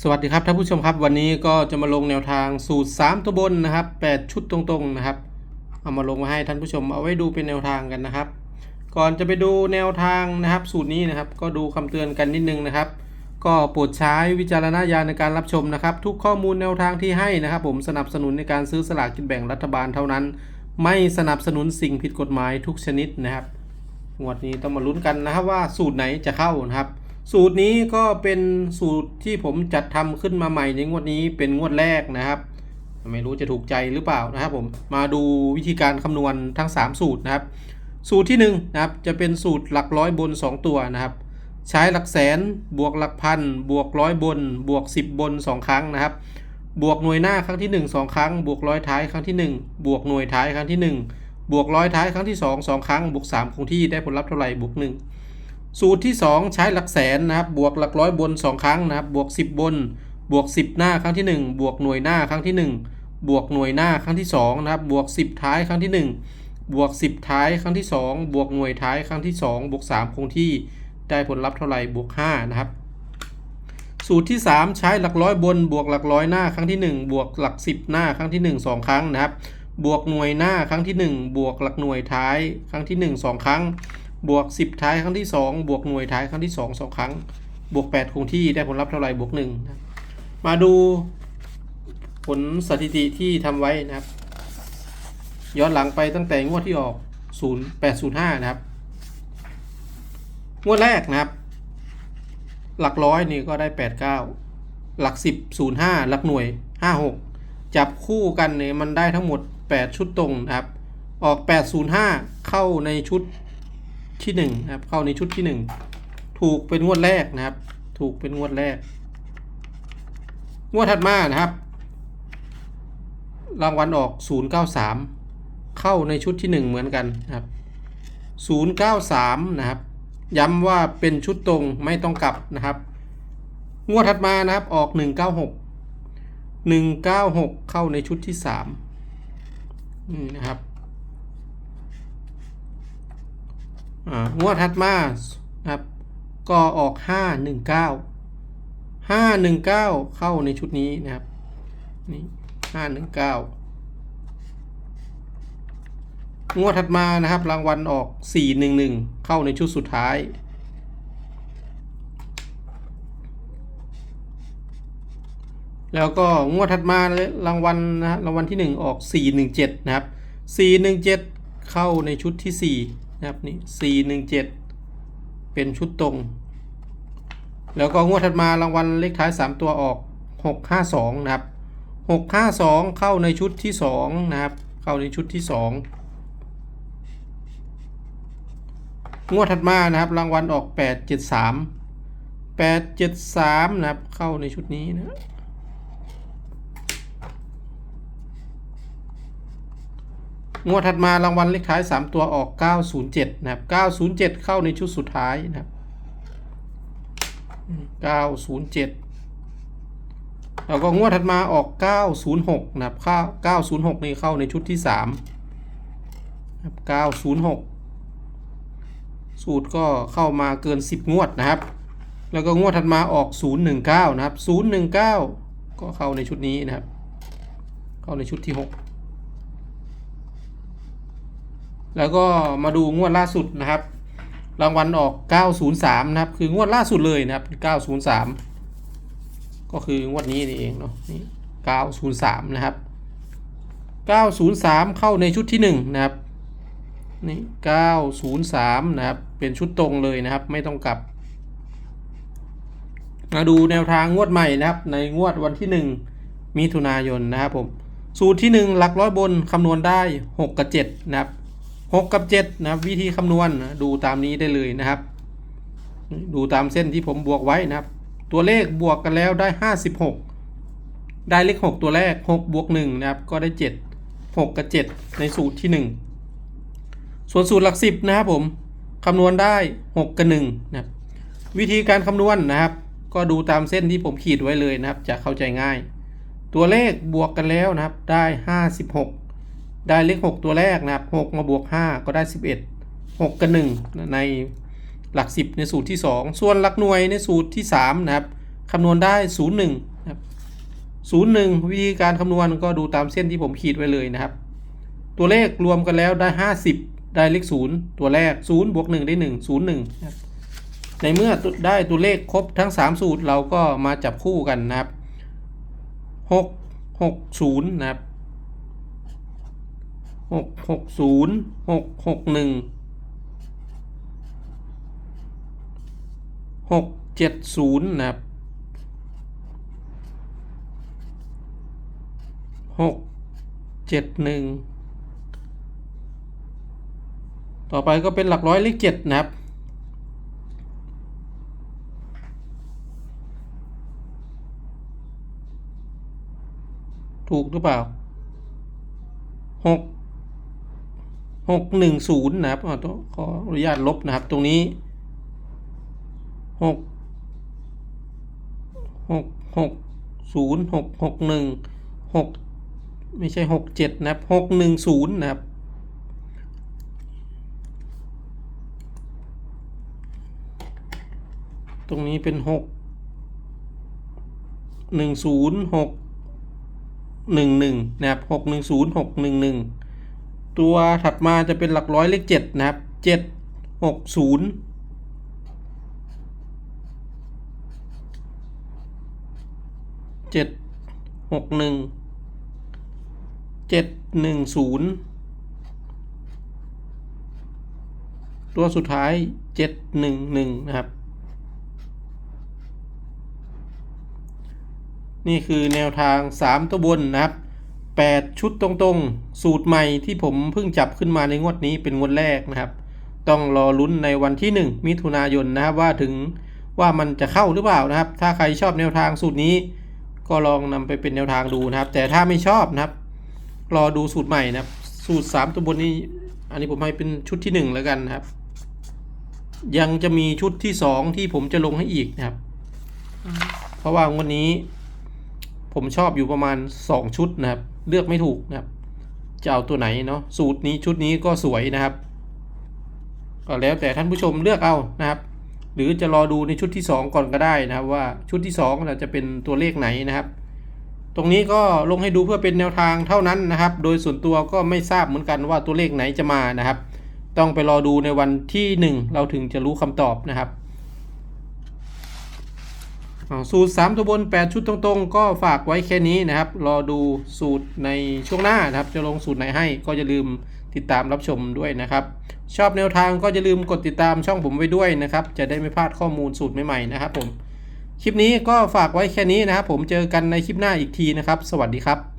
สวัสดีครับท่านผู้ชมครับ วันนี้ก็จะมาลงแนวทางสูตร 3 ตัวบนนะครับ 8 ชุดตรงๆนะครับ เอามาลงมาให้ท่านผู้ชมเอาไว้ดูเป็นแนวทางกันนะครับ ก่อนจะไปดูแนวทางนะครับสูตรนี้นะครับ ก็ดูคำเตือนกันนิดนึงนะครับ ก็โปรดใช้วิจารณญาณในการรับชมนะครับ ทุกข้อมูลแนวทางที่ให้นะครับ ผมสนับสนุนในการซื้อสลากกินแบ่งรัฐบาลเท่านั้น ไม่สนับสนุนสิ่งผิดกฎหมายทุกชนิดนะครับงวดนี้ต้องมาลุ้นกันนะครับว่าสูตรไหนจะเข้านะครับ สูตรนี้ก็เป็นสูตรที่ผมจัดทำขึ้นมาใหม่ในงวดนี้เป็นงวดแรกนะครับ ไม่รู้จะถูกใจหรือเปล่านะครับผมมาดูวิธีการคำนวณทั้ง 3 สูตรนะครับ สูตรที่1นงนะครับจะเป็นสูตรหลักร้อยบน 2 ตัวนะครับ ใช้หลักแสนบวกหลักพันบวกร้อยบน บวก 10 บน 2 ครั้งนะครับ บวกหน่วยหน้าครั้งที่ 1 2 ครั้ง บวกร้อยท้ายครั้งที่ 1 บวกหน่วยท้ายครั้งที่ 1 บวกร้อยท้ายครั้งที่ 2 2 ครั้ง บวก3คงที่ได้ผลลัพธ์เท่าไหร่บวก1 สูตรที่ 2 ใช้หลักแสนนะครับบวกหลักร้อยบน 2 ครั้งนะครับบวก 10 บน บวก 10 หน้าครั้งที่ 1 บวกหน่วยหน้าครั้งที่ 1 บวกหน่วยหน้าครั้งที่2นะครับบวก 10 ท้ายครั้งที่ 1 บวก 10 ท้ายครั้งที่ 2 บวกหน่วยท้ายครั้งที่ 2 บวก 3 คงที่ได้ผลลัพธ์เท่าไหร่บวก 5 นะครับ สูตรที่ 3 ใช้หลักร้อยบน บวกหลักร้อยหน้าครั้งที่ 1 บวกหลัก 10 หน้าครั้งที่ 1 2 ครั้งนะครับบวกหน่วยหน้าครั้งที่ 1 บวกหลักหน่วยท้ายครั้งที่ 1 2 ครั้ง บวก 10 ท้ายครั้งที่ 2 บวกหน่วยท้ายครั้งที่ 2 2 ครั้ง บวก 8 คงที่ได้ผลลัพธ์เท่าไหร่บวก1นะมาดูผลสถิติที่ทำไว้นะครับ ย้อนหลังไปตั้งแต่งวดที่ออก 0 8 0 5 นะครับ งวดแรกนะครับ หลักร้อยนี่ก็ได้ 8 9 หลัก 10 0 5 หลักหน่วย 5 6 จับคู่กันเนี่ยมันได้ทั้งหมด 8 ชุดตรงนะครับ ออก 805 เข้าในชุด ที่หนึ่งนะครับเข้าในชุดที่หนึ่งถูกเป็นงวดแรกนะครับ ถูกเป็นงวดแรก งวดถัดมานะครับ รางวัลออก 093 เข้าในชุดที่หนึ่งเหมือนกันนะครับ 093 นะครับ ย้ำว่าเป็นชุดตรงไม่ต้องกลับนะครับ งวดถัดมานะครับออก 196 196 เข้าในชุดที่3นี่นะครับ งวดถัดมาครับก็ออก 519 519 เข้าในชุดนี้นะครับนี่519 งวดถัดมานะครับ รางวัลออก 411 เข้าในชุดสุดท้ายแล้วก็งวดถัดมาเลยรางวัลนะรางวัลที่ 1 ออก 417 นะครับ 417 เข้าในชุดที่ 4 นะครับนี่417เป็นชุดตรง แล้วก็งวดถัดมารางวัลเลขท้าย 3 ตัวออก 652 นะครับ 652 เข้าในชุดที่ 2 นะครับ เข้าในชุดที่ 2 งวดถัดมานะครับ รางวัลออก 873 873 นะครับ เข้าในชุดนี้นะ งวดถัดมารางวัลเลขท้าย 3 ตัวออก 907 นะครับ 907 เข้าในชุดสุดท้ายนะครับ 907 แล้วก็งวดถัดมาออก 906 นะครับข้า906 นี่เข้าในชุดที่3นะครับ906 สูตรก็เข้ามาเกิน 10 งวดนะครับ แล้วก็งวดถัดมาออก 019 นะครับ 019 ก็เข้าในชุดนี้นะครับ เข้าในชุดที่ 6 แล้วก็มาดูงวดล่าสุดนะครับ รางวัลออก 903 นะครับ คืองวดล่าสุดเลยนะครับ 903 ก็คืองวดนี้นี่เองเนาะนี่903 นะครับ 903 เข้าในชุดที่ 1 นะครับ นี่ 903 นะครับ เป็นชุดตรงเลยนะครับ ไม่ต้องกลับ มาดูแนวทางงวดใหม่นะครับ ในงวดวันที่ 1 มิถุนายนนะครับผม สูตรที่ 1 หลักร้อยบนคำนวณได้ 6 กับ 7 นะครับ 6 กับ 7 นะครับ วิธีคำนวณดูตามนี้ได้เลยนะครับ ดูตามเส้นที่ผมบวกไว้นะครับ ตัวเลขบวกกันแล้วได้ 56 ได้เลข 6 ตัวแรก 6 บวก 1 นะครับ ก็ได้ 7 6 กับ 7 ในสูตรที่ 1 ส่วนสูตรหลัก 10 นะครับผมคำนวณได้ 6 กับ1นะครับ วิธีการคำนวณนะครับ ก็ดูตามเส้นที่ผมขีดไว้เลยนะครับ จะเข้าใจง่าย ตัวเลขบวกกันแล้วนะครับได้ 56 ได้เลข 6 ตัวแรกนะครับ 6 มาบวก 5 ก็ได้ 11 6 กับ 1 ในหลัก 10 ในสูตรที่ 2 ส่วนหลักหน่วยในสูตรที่ 3 นะครับคำนวณได้ศูนย์หนึ่งนะครับศูนย์หนึ่งวิธีการคำนวณก็ดูตามเส้นที่ผมขีดไว้เลยนะครับ ตัวเลขรวมกันแล้วได้ห้าสิบได้เลขศูนย์ตัวแรกศูนย์บวกหนึ่งได้หนึ่งศูนย์หนึ่งนะครับในเมื่อได้ตัวเลขครบทั้งสามสูตรเราก็มาจับคู่กันนะครับหกหกศูนย์นะครับ หกหกศูนย์หกหกหนึ่งหกเจ็ดศูนย์นะครับหกเจ็ดหนึ่งต่อไปก็เป็นหลักร้อยเลขเจ็ดนะครับถูกหรือเปล่าหก หกหนึ่งศูนย์นะครับอ่าต้อขออนุญาตลบนะครับ ตรงนี้หกหกหกศูนย์หกหกหนึ่งหกไม่ใช่หกเจ็ดนะครับหกหนึ่งศูนย์นะครับตรงนี้เป็นหกหนึ่งศูนย์หกหนึ่งหนึ่งนะครับหกหนึ่งศูนย์หกหนึ่งหนึ่ง ตัวถัดมาจะเป็นหลักร้อยเลขเจ็ดนะครับเจ็ดหกศูนย์เจ็ดหกหนึ่งเจ็ดหนึ่งศูนย์ตัวสุดท้ายเจ็ดหนึ่งหนึ่งนะครับ นี่คือแนวทาง3ตัวบนนะครับ 8 ชุดตรงๆ สูตรใหม่ที่ผมเพิ่งจับขึ้นมาในงวดนี้เป็นงวดแรกนะครับ ต้องรอลุ้นในวันที่ 1 มิถุนายนนะครับว่าถึงว่ามันจะเข้าหรือเปล่านะครับ ถ้าใครชอบแนวทางสูตรนี้ ก็ลองนำไปเป็นแนวทางดูนะครับ แต่ถ้าไม่ชอบนะครับ รอดูสูตรใหม่นะครับ สูตร 3 ตัวบนนี้ อันนี้ผมให้เป็นชุดที่ 1 แล้วกันนะครับ ยังจะมีชุดที่ 2 ที่ผมจะลงให้อีกนะครับ เพราะว่างวันนี้ ผมชอบอยู่ประมาณ 2 ชุดนะครับ เลือกไม่ถูกนะครับ จะเอาตัวไหนเนาะสูตรนี้ชุดนี้ก็สวยนะครับก็แล้วแต่ท่านผู้ชมเลือกเอานะครับ หรือจะรอดูในชุดที่ 2 ก่อนก็ได้นะครับ ว่าชุดที่2เราจะเป็นตัวเลขไหนนะครับ ตรงนี้ก็ลงให้ดูเพื่อเป็นแนวทางเท่านั้นนะครับ โดยส่วนตัวก็ไม่ทราบเหมือนกันว่าตัวเลขไหนจะมานะครับ ต้องไปรอดูในวันที่ 1 เราถึงจะรู้คำตอบนะครับ สูตร 3 ตัวบน 8 ชุดตรงๆ ก็ฝากไว้แค่นี้นะครับ รอดูสูตรในช่วงหน้านะครับ จะลงสูตรไหนให้ก็อย่าลืมติดตามรับชมด้วยนะครับ ชอบแนวทางก็อย่าลืมกดติดตามช่องผมไว้ด้วยนะครับ จะได้ไม่พลาดข้อมูลสูตรใหม่ๆนะครับผม คลิปนี้ก็ฝากไว้แค่นี้นะครับผมเจอกันในคลิปหน้าอีกทีนะครับ สวัสดีครับ